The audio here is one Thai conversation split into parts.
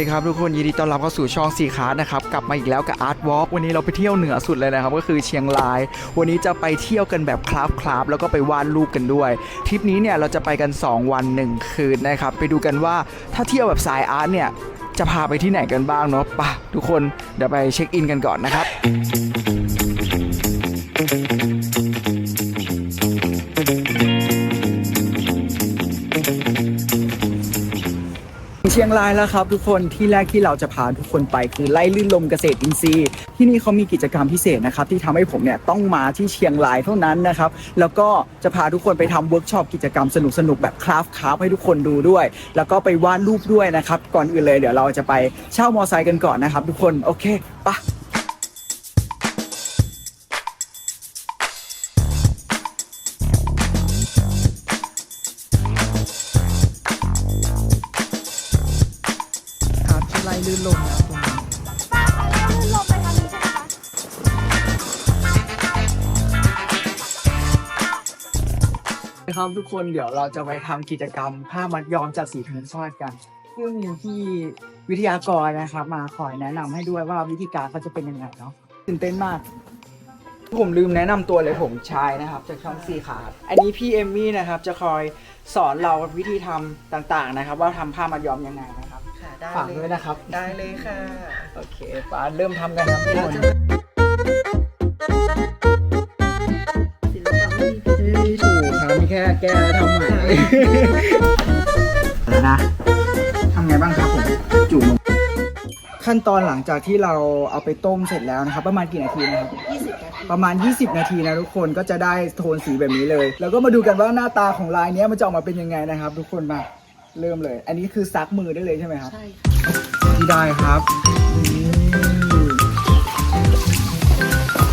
ดีครับทุกคนยินดีต้อนรับเข้าสู่ช่องสีคาร์นะครับกลับมาอีกแล้วกับอาร์ตวอล์กวันนี้เราไปเที่ยวเหนือสุดเลยนะครับก็คือเชียงราย วันนี้จะไปเที่ยวกันแบบคลาฟคลาฟแล้วก็ไปวาดรูปกันด้วยทริปนี้เนี่ยเราจะไปกัน 2 วัน 1 คืนนะครับไปดูกันว่าถ้าเที่ยวแบบสายอาร์ตเนี่ยจะพาไปที่ไหนกันบ้างเนาะไปะทุกคนเดี๋ยวไปเช็คอินกันก่อนนะครับ ชียงรายแล้วครับ ทุกคนที่แรกที่เราจะพาทุกคนไปคือไล่ลื่นลมเกษตรอินทรีย์ ที่นี่เขามีกิจกรรมพิเศษนะครับที่ทำให้ผมเนี่ยต้องมาที่เชียงรายเท่านั้นนะครับแล้วก็จะพาทุกคนไปทำเวิร์กช็อปกิจกรรมสนุกๆแบบคราฟต์คราฟให้ทุกคนดูด้วย แล้วก็ไปวาดรูปด้วยนะครับก่อนอื่นเลยเดี๋ยวเราจะไปเช่ามอไซค์กันก่อนนะครับทุกคนโอเคไปะ ครับทุกคนเดี๋ยวเราจะไปทำกิจกรรมผ้ามัดย้อมจากสีธรรมชาติกันซึ่งมีที่วิทยากรนะครับ มาคอยแนะนำให้ด้วยว่าวิธีการเขาจะเป็นยังไงเนาะตื่นเต้นมาก ผมลืมแนะนำตัวเลยผมชายนะครับจากช่องซีขาดอันนี้พี่เอมมี่นะครับจะคอยสอนเราวิธีทำต่างๆนะครับ ว่าทำผ้ามัดย้อมยังไงนะครับค่ะได้ฝากเลด้วยยนะครับ ได้เลยค่ะ โอเคป้าเริ่มทำกันครับทุกคน แค่แก้และทำใหม่แล้วนะทำไงบ้างครับผมจุ่มลงขั้นตอนหลังจากที่เราเอาไปต้มเสร็จแล้วนะครับ ประมาณกี่นาทีนะครับ 20นาทีประมาณ 20 นาทีนะทุกคนก็จะได้โทนสีแบบนี้เลย แล้วก็มาดูกันว่าหน้าตาของลายเนี้ยมันจะออกมาเป็นยังไงนะครับ ทุกคนมาเริ่มเลย อันนี้คือซักมือได้เลยใช่ไหมครับใช่ค่ะที่ได้ครับนี่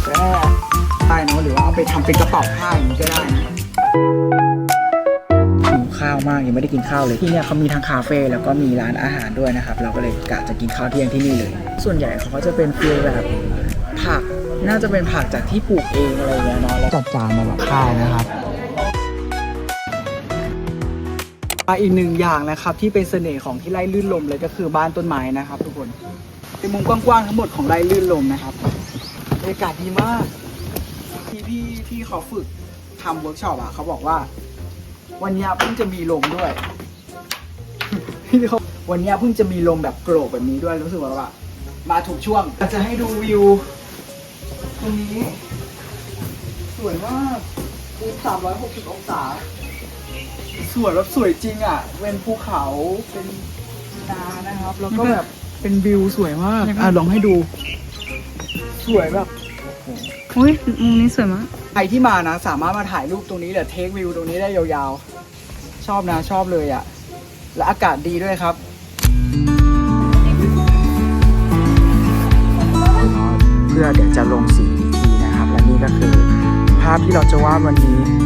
ก็ได้เนอะหรือว่าเอาไปทำเป็นกระเป๋าผ้าอย่างนี้ก็ได้นะหิวข้าวมากยังไม่ได้กินข้าวเลยที่เนี่ยเขามีทั้งคาเฟ่แล้วก็มีร้านอาหารด้วยนะครับ เราก็เลยกะจะกินข้าวเที่ยงที่นี่เลย ส่วนใหญ่เขาก็จะเป็นฟีลแบบผักน่าจะเป็นผักจากที่ปลูกเองอะไรเงี้ยเนาะแล้วจัดจานมาแบบข้าวนะครับอีกหนึ่งอย่างนะครับที่เป็นเสน่ห์ของที่ไร่ลื่นลมเลยก็คือบ้านต้นไม้นะครับ ทุกคนเป็นมุมกว้างๆทั้งหมดของไร่ลื่นลมนะครับบรรยากาศดีมากที่พี่ที่เขาฝึกทำเวิร์กช็อปอะเขาบอกว่า วันเนี้ยเพิ่งจะมีลมด้วยพี่เขาวันเนี้ยเพิ่งจะมีลมแบบโกรกแบบนี้ด้วยรู้สึกว่าแบบมาถูกช่วงอยากจะให้ดูวิวตรงนี้ สวยมากคูณ360 องศา สวยแบบสวยจริงอะ เป็นภูเขาเป็นนานะครับ แล้วก็แบบเป็นวิวสวยมาก อะลองให้ดู สวยแบบอุ้ยมุมนี้สวยมาก ใครที่มานะ สามารถมาถ่ายรูปตรงนี้หรือเทควิวตรงนี้ได้ยาวๆ ชอบนะชอบเลยอะ และอากาศดีด้วยครับเพื่อเดี๋ยวจะลงสีอีกทีนะครับ และนี่ก็คือ ภาพที่เราจะวาดวันนี้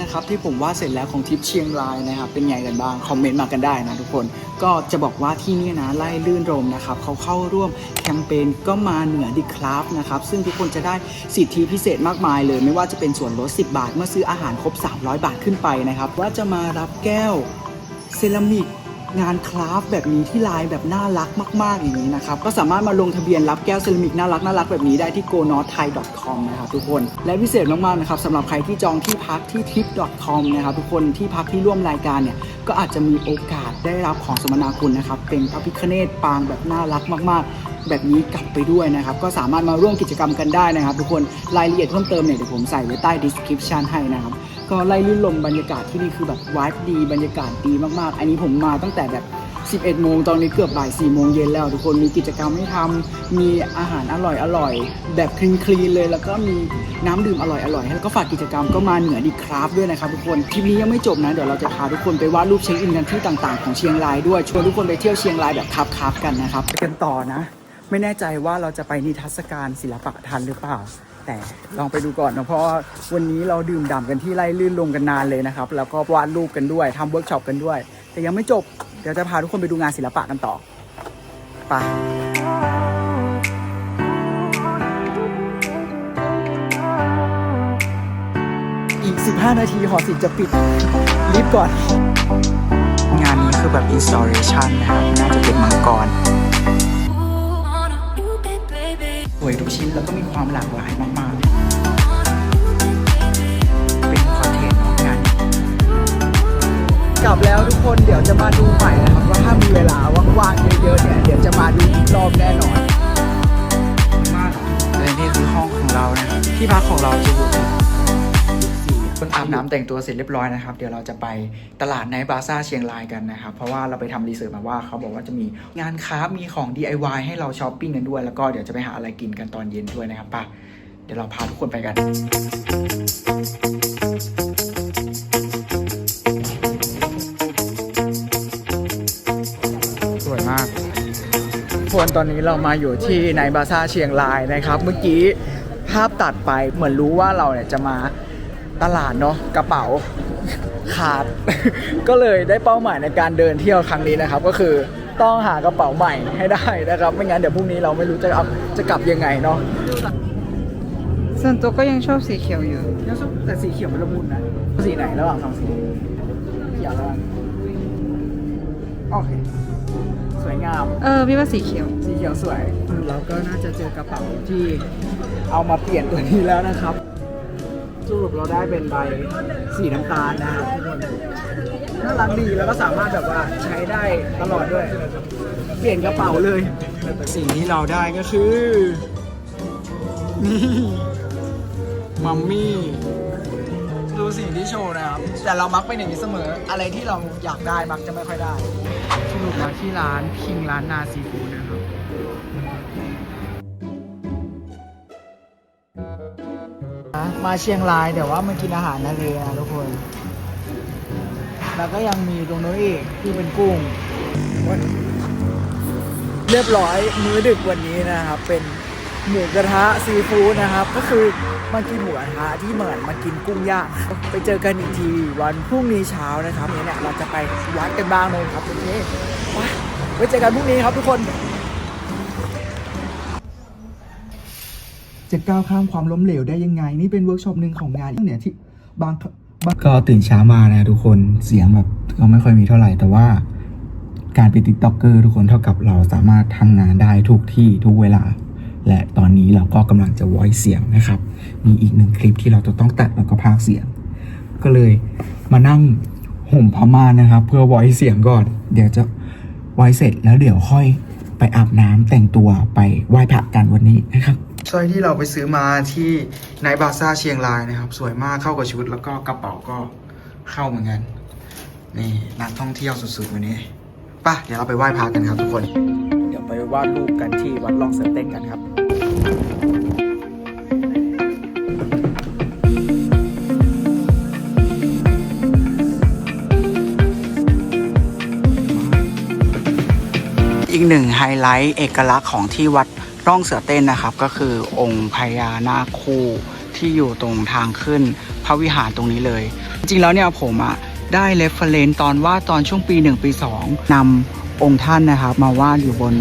นะครับที่ผมวาดเสร็จแล้วของทริปเชียงรายนะครับเป็นไงกันบ้างคอมเมนต์มากันได้นะทุกคนก็จะบอกว่าที่นี่นะไล่ลื่นรมนะครับเขาเข้าร่วมแคมเปญก็มาเหนือดิคราฟนะครับซึ่งทุกคนจะได้สิทธิพิเศษมากมายเลย ไม่ว่าจะเป็นส่วนลด 10 บาท เมื่อซื้ออาหารครบ 300 บาทขึ้นไปนะครับว่าจะมารับแก้วเซรามิก งานคราฟแบบนี้ที่ลายแบบน่ารักมาก ๆ อย่างนี้นะครับ ก็สามารถมาลงทะเบียนรับแก้วเซรามิกน่ารักน่ารักแบบนี้ได้ที่ go n o t h a i com นะครับทุกคน และพิเศษมาก ๆ นะครับสำหรับใครที่จองที่พักที่ tip com นะครับทุกคนที่พักที่ร่วมรายการเนี่ย ก็อาจจะมีโอกาสได้รับของสมนาคุณนะครับ เป็นพระพิคเนตปางแบบน่ารักมาก ๆ แบบนี้กลับไปด้วยนะครับ ก็สามารถมาร่วมกิจกรรมกันได้นะครับ ทุกคนรายละเอียดเพิ่มเติมเนี่ยเดี๋ยวผมใส่ไว้ใต้ description ให้นะครับ ก็ไล่ลื่นลมบรรยากาศที่นี่คือแบบวายดีบรรยากาศดีมากๆ อันนี้ผมมาตั้งแต่แบบ11โมงตอนนี้เกือบบ่าย4โมงเย็นแล้ว ทุกคนมีกิจกรรมให้ทำมีอาหารอร่อยอร่อยแบบคลีนคลีนๆเลย แล้วก็มีน้ำดื่มอร่อยอร่อยแล้วก็ฝากกิจกรรมก็มาเหนือดีคราฟด้วยนะครับทุกคนคลิปนี้ยังไม่จบนะ เดี๋ยวเราจะพาทุกคนไปวาดรูปเช็คอินกันที่ต่างๆ ของเชียงรายด้วยชวนทุกคนไปเที่ยวเชียงรายแบบคับคับๆกันนะครับไปกันต่อนะ ไม่แน่ใจว่าเราจะไปนิทรรศการศิลปะทันหรือเปล่า แต่ลองไปดูก่อนนะเพราะว่าวันนี้เราดื่มด่ำกันที่ไล่ลื่นลงกันนานเลยนะครับ แล้วก็วาดรูปกันด้วยทำเวิร์กช็อปกันด้วย แต่ยังไม่จบเดี๋ยวจะพาทุกคนไปดูงานศิลปะกันต่อไปอีก 15 นาทีหอศิลป์จะปิดรีบก่อน งานนี้คือแบบ installation นะครับน่าจะเป็น แล้วก็มีความหลากหลายมากๆ เป็นคอนเทนต์ของงานนี้กลับแล้วทุกคนเดี๋ยวจะมาดูใหม่นะครับว่าถ้ามีเวลาว่างๆเยอะๆเนี่ยเดี๋ยวจะมาดูอีกรอบแน่นอน มากและนี่คือห้องของเรานะที่พักของเราจะอยู่ที่ คนอาบน้ำแต่งตัวเสร็จเรียบร้อยนะครับ เดี๋ยวเราจะไปตลาดไนบาซ่าเชียงรายกันนะครับ เพราะว่าเราไปทำรีเสิร์ชมาว่าเขาบอกว่าจะมีงานค้ามีของ DIY ให้เราช้อปปิ้งกันด้วย แล้วก็เดี๋ยวจะไปหาอะไรกินกันตอนเย็นด้วยนะครับป่ะเดี๋ยวเราพาทุกคนไปกันสวยมากทุกคนตอนนี้เรามาอยู่ที่ไนบาซ่าเชียงรายนะครับ เมื่อกี้ภาพตัดไปเหมือนรู้ว่าเราเนี่ยจะมา ตลาดเนาะกระเป๋าขาด ก็เลยได้เป้าหมายในการเดินเที่ยวครั้งนี้นะครับ ก็คือต้องหากระเป๋าใหม่ให้ได้นะครับ ไม่งั้นเดี๋ยวพรุ่งนี้เราไม่รู้จะเอาจะกลับยังไงเนาะส่วนตัวก็ยังชอบสีเขียวอยู่ ยังชอบแต่สีเขียวมันละมุนนะสีไหนระหว่างสองสีเขียวระหว่างโอเคสวยงาม เออพี่ว่าสีเขียว สีเขียวสวยเราก็น่าจะเจอกระเป๋าที่เอามาเปลี่ยนตัวนี้แล้วนะครับ สรุปเราได้เป็นใบสีน้ำตาลนะครับทุกคนน่ารักดีแล้วก็สามารถแบบว่าใช้ได้ตลอดด้วย เปลี่ยนกระเป๋าเลย สิ่งที่เราได้ก็คือนี่มัมมี่ดูสิ่งที่โชว์นะครับ แต่เรามักเป็นอย่างนี้เสมอ อะไรที่เราอยากได้มักจะไม่ค่อยได้สรุปแล้วที่ร้านพิงร้านนาซีะมาเชียงรายแต่ว่ามากินอาหารทะเลนะทุกคน แล้วก็ยังมีตรงนู้นอีกที่เป็นกุ้ง เรียบร้อยมื้อดึกวันนี้นะครับ เป็นหมูกระทะซีฟู้ดนะครับ ก็คือมากินหมูกระทะที่เหมือนมากินกุ้งย่างไปเจอกันอีกทีวันพรุ่งนี้เช้านะครับเนี่ยเนี่ยเราจะไปวัดกันบ้างเลยครับโอเคไปไว้เจอกันพรุ่งนี้ครับทุกคน จะก้าวข้ามความล้มเหลวได้ยังไง นี่เป็นเวิร์กช็อปหนึ่งของงานเนี่ยที่บางก็ตื่นเช้ามานะทุกคนเสียงแบบก็ไม่ค่อยมีเท่าไหร่ แต่ว่าการเป็นติ๊กต็อกเกอร์ทุกคนเท่ากับเราสามารถทำงานได้ทุกที่ทุกเวลา และตอนนี้เราก็กำลังจะ voice เสียงนะครับ มีอีกหนึ่งคลิปที่เราจะต้องตัดแล้วก็พากเสียง ก็เลยมานั่งห่มผ้าม่านนะครับ เพื่อ voice เสียงก่อน เดี๋ยวจะไว้เสร็จแล้วเดี๋ยวค่อยไปอาบน้ำแต่งตัวไปไหว้พระกันวันนี้นะครับ สร้อยที่เราไปซื้อมาที่ไนบาซ่าเชียงรายนะครับ สวยมากเข้ากับชุดแล้วก็กระเป๋าก็เข้าเหมือนกัน นี่นักท่องเที่ยวสุดๆวันนี้ไป่ะเดี๋ยวเราไปไหว้พระกันครับทุกคน เดี๋ยวไปวาดรูปกันที่วัดลองเซนเต้นกันครับอีกหนึ่งไฮไลท์เอกลักษณ์ของที่วัด ร่องเสือเต้นนะครับก็คือองค์พญานาคคู่ที่อยู่ตรงทางขึ้นพระวิหารตรงนี้เลย จริงๆแล้วเนี่ยผมอะได้เรฟเฟรนตอนวาดตอนช่วงปี 1 ปี 2นำองค์ท่านนะครับ มาวาดอยู่บน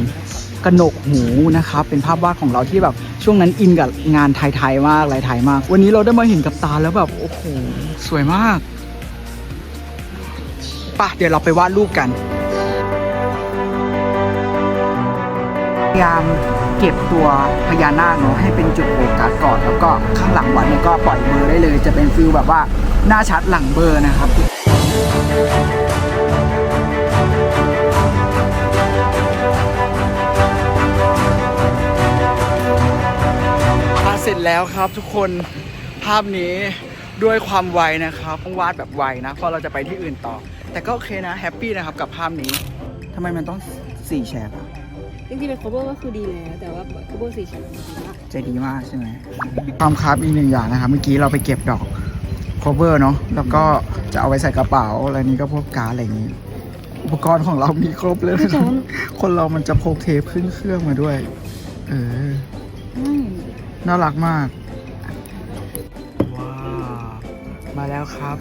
กระหนกหูนะครับ เป็นภาพวาดของเราที่แบบช่วงนั้นอินกับงานไทยๆมากลายไทยมาก วันนี้เราได้มาเห็นกับตาแล้วแบบโอ้โหสวยมากป่ะเดี๋ยวเราไปวาดรูปกันพยายาม เก็บตัวพญานาคเนาะให้เป็นจุดโฟกัสก่อนแล้วก็ข้างหลังวัดเนี่ยก็ปล่อยเบอร์ได้เลย จะเป็นฟิลแบบว่าหน้าชัดหลังเบอร์นะครับพาเสร็จแล้วครับทุกคนภาพนี้ด้วยความไวนะครับต้องวาดแบบไวนะเพราะเราจะไปที่อื่นต่อ แต่ก็โอเคนะแฮปปี้นะครับกับภาพนี้ทำไมมันต้องสี่แฉกอะ จริงๆเป็น cover ก็คือดีแล้ว แต่ว่า cover สีเขียวดีมากใจดีมากใช่ไหมความคราฟอีกหนึ่งอย่างนะครับ เมื่อกี้เราไปเก็บดอก cover เนาะแล้วก็จะเอาไว้ใส่กระเป๋าอะไรนี้ก็พวกการ์ดอะไรอย่างนี้ อุปกรณ์ของเรามีครบเลยนะครับคนเรามันจะพกเทปขึ้นเครื่องมาด้วย เออ น่ารักมาก ว้าว มาแล้วครับ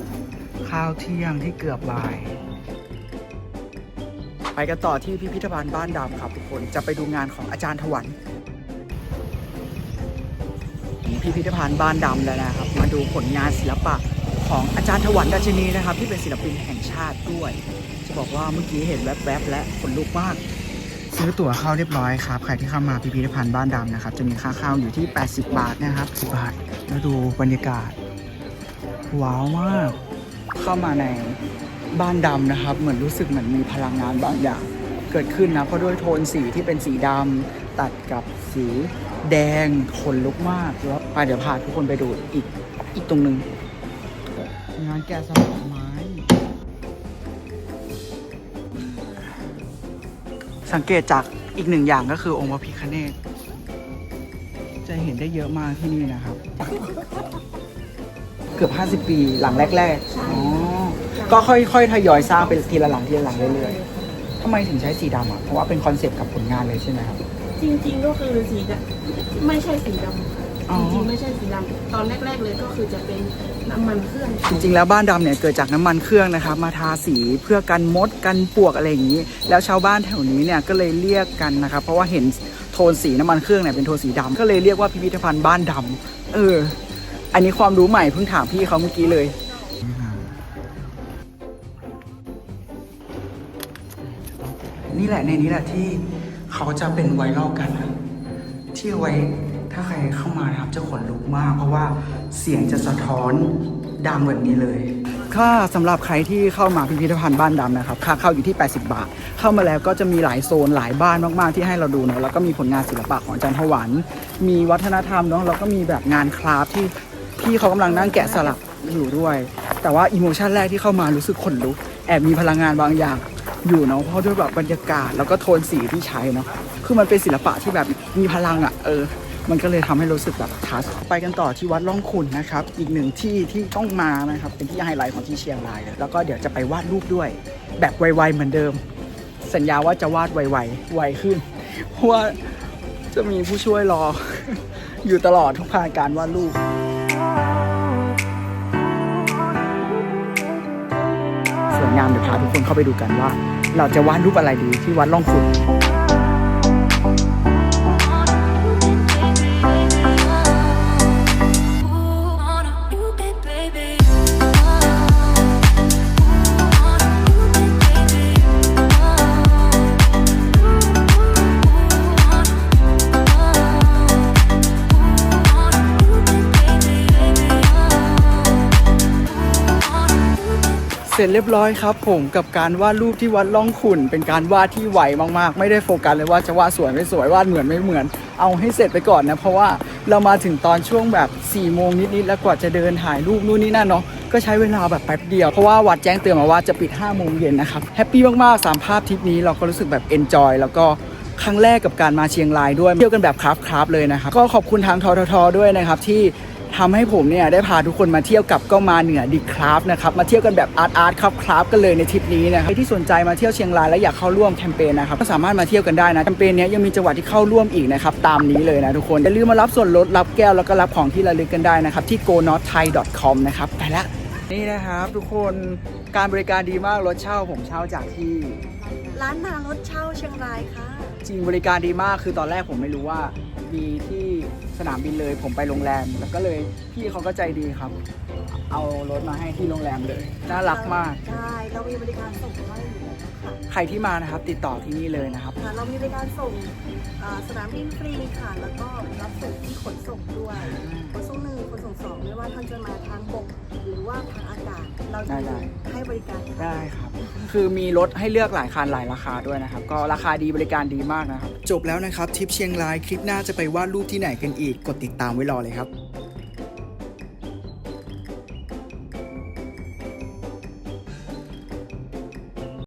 ข้าวเที่ยงที่เกือบบ่าย ไปกันต่อที่พิพิธภัณฑ์บ้านดำครับทุกคนจะไปดูงานของอาจารย์ถวันพิพิธภัณฑ์บ้านดำแล้วนะครับ มาดูผลงานศิลปะของอาจารย์ถวันดัชนีนะครับ ที่เป็นศิลปินแห่งชาติด้วย จะบอกว่าเมื่อกี้เห็นแวบๆ และขนลุกมากซื้อตั๋วเข้าเรียบร้อยครับ ใครที่เข้ามาพิพิธภัณฑ์บ้านดำนะครับ จะมีค่าเข้าอยู่ที่ 80 บาทนะครับ10บาท แล้วดูบรรยากาศ ว้าวมาก เข้ามาใน บ้านดำนะครับ เหมือนรู้สึกเหมือนมีพลังงานบางอย่าง เกิดขึ้นนะ เพราะด้วยโทนสีที่เป็นสีดำตัดกับสีแดงขนลุกมากแล้วไปเดี๋ยวพาทุกคนไปดูอีกอีกตรงหนึ่งงานแกะสลักไม้สังเกตจากอีกหนึ่งอย่างก็คือองค์พระพิฆเนศจะเห็นได้เยอะมากที่นี่นะครับ เกือบ 50 ปีหลังแรกๆอ๋อ ก็ค่อยๆทยอยสร้างเป็นทีละหลังทีละหลังเรื่อยๆทำไมถึงใช้สีดำอะเพราะว่าเป็นคอนเซปต์กับผลงานเลยใช่ไหมครับ จริง ๆ ก็คือสีดำไม่ใช่สีดำค่ะอ๋อจริงๆไม่ใช่สีดำตอนแรก ๆ เลยก็คือจะเป็นน้ำมันเครื่อง จริง ๆ แล้วบ้านดำเนี่ยเกิดจากน้ำมันเครื่องนะครับ มาทาสีเพื่อกันมดกันปลวกอะไรอย่างนี้ แล้วชาวบ้านแถวนี้เนี่ยก็เลยเรียกกันนะครับ เพราะว่าเห็นโทนสีน้ำมันเครื่องเนี่ยเป็นโทนสีดำก็เลยเรียกว่าพิพิธภัณฑ์บ้านดำเออ อันนี้ความรู้ใหม่เพิ่งถามพี่เขาเมื่อกี้เลย นี่แหละในนี้แหละที่เขาจะเป็นไวรัลกันนะที่เอาไว้ถ้าใครเข้ามานะครับจะขนลุกมาก เพราะว่าเสียงจะสะท้อนดังแบบนี้เลยค่าสำหรับใครที่เข้ามาพิพิธภัณฑ์บ้านดำนะครับค่าเข้าอยู่ที่ 80 บาท เข้ามาแล้วก็จะมีหลายโซนหลายบ้านมากๆที่ให้เราดูเนาะแล้วก็มีผลงานศิลปะของอาจารย์ถวันมีวัฒนธรรมเนาะแล้วก็มีแบบงานคราฟที่พี่เขากำลังนั่งแกะสลักอยู่ด้วย แต่ว่าอิโมชันแรกที่เข้ามารู้สึกขนลุกแอบมีพลังงานบางอย่าง อยู่เนาะเพราะด้วยแบบบรรยากาศแล้วก็โทนสีที่ใช้เนาะคือมันเป็นศิลปะที่แบบมีพลังอะ่ะเออ มันก็เลยทำให้รู้สึกแบบทัชไปกันต่อที่วัดล่องขุนนะครับ อีกหนึ่งที่ที่ต้องมานะครับ เป็นที่ไฮไลท์ของที่เชียงรายเลยแล้วก็เดี๋ยวจะไปวาดรูปด้วย แบบไวๆเหมือนเดิม สัญญาว่าจะวาดไวๆไวขึ้นเพราะว่าจะมีผู้ช่วยรอ อยู่ตลอดทุกพานการวาดรูปสวยงามเดี๋ยวพาทุกคนเข้าไปดูกันว่า เราจะวาดรูปอะไรดีที่วัดล่องขุน เสร็จเรียบร้อยครับ ผมกับการวาดรูปที่วัดล่องขุนเป็นการวาดที่ไหวมากๆ ไม่ได้โฟกัสเลยว่าจะวาดสวยไม่สวยวาดเหมือนไม่เหมือน เอาให้เสร็จไปก่อนนะเพราะว่าเรามาถึงตอนช่วงแบบ4ี่โมงนิดๆแล้วกว่าจะเดินถ่ายรูปนู่นนี่นั่นเนาะก็ใช้เวลาแบบแป๊บเดียว เพราะว่าวัดแจ้งเตือนมาว่าจะปิด5้าโมงเย็นนะครับแฮปปี้มากๆสามภาพทริปนี้เราก็รู้สึกแบบเอนจอยแล้วก็ครั้งแรกกับการมาเชียงรายด้วยเที่ยวกันแบบคราฟคราฟเลยนะครับก็ขอบคุณทางทททด้วยนะครับที่ ทำให้ผมเนี่ยได้พาทุกคนมาเที่ยวกับก็มาเหนือดีคราฟนะครับมาเที่ยวกันแบบอาร์ตอาร์ตคราฟคราฟกันเลยในทริปนี้นะครับใครที่สนใจมาเที่ยวเชียงรายและอยากเข้าร่วมแคมเปญนะครับก็สามารถมาเที่ยวกันได้นะแคมเปญนี้ยังมีจังหวัดที่เข้าร่วมอีกนะครับตามนี้เลยนะทุกคนอย่าลืมมารับส่วนลดรับแก้วแล้วก็รับของที่ระลึกกันได้นะครับที่ go not thai com นะครับไปละนี่นะครับ ทุกคนการบริการดีมากรถเช่าผมเช่าจากที่ ร้านนารถเช่าเชียงรายค่ะจริงบริการดีมากคือตอนแรกผมไม่รู้ว่า มีที่สนามบินเลย ผมไปโรงแรม แล้วก็เลยพี่เขาก็ใจดีครับ เอารถมาให้ที่โรงแรมเลย น่ารักมาก ใช่เรามีบริการส่งให้ ค่ะใครที่มานะครับติดต่อที่นี่เลยนะครับ ค่ะเรามีบริการส่งอ่าสนามบินฟรีค่ะ แล้วก็รับส่งที่ขนส่งด้วย ขนส่งหนึ่งขนส่งสองไม่ว่าท่านจะมาทางบกหรือว่าทางอากาศ เราจะได้ ให้บริการค่ะ ได้ครับ คือมีรถให้เลือกหลายคันหลายราคาด้วยนะครับ ก็ราคาดีบริการดีมากนะครับ จบแล้วนะครับทริปเชียงรายคลิปหน้าจะไปวาดรูปที่ไหนกันอีก กดติดตามไว้รอเลยครับ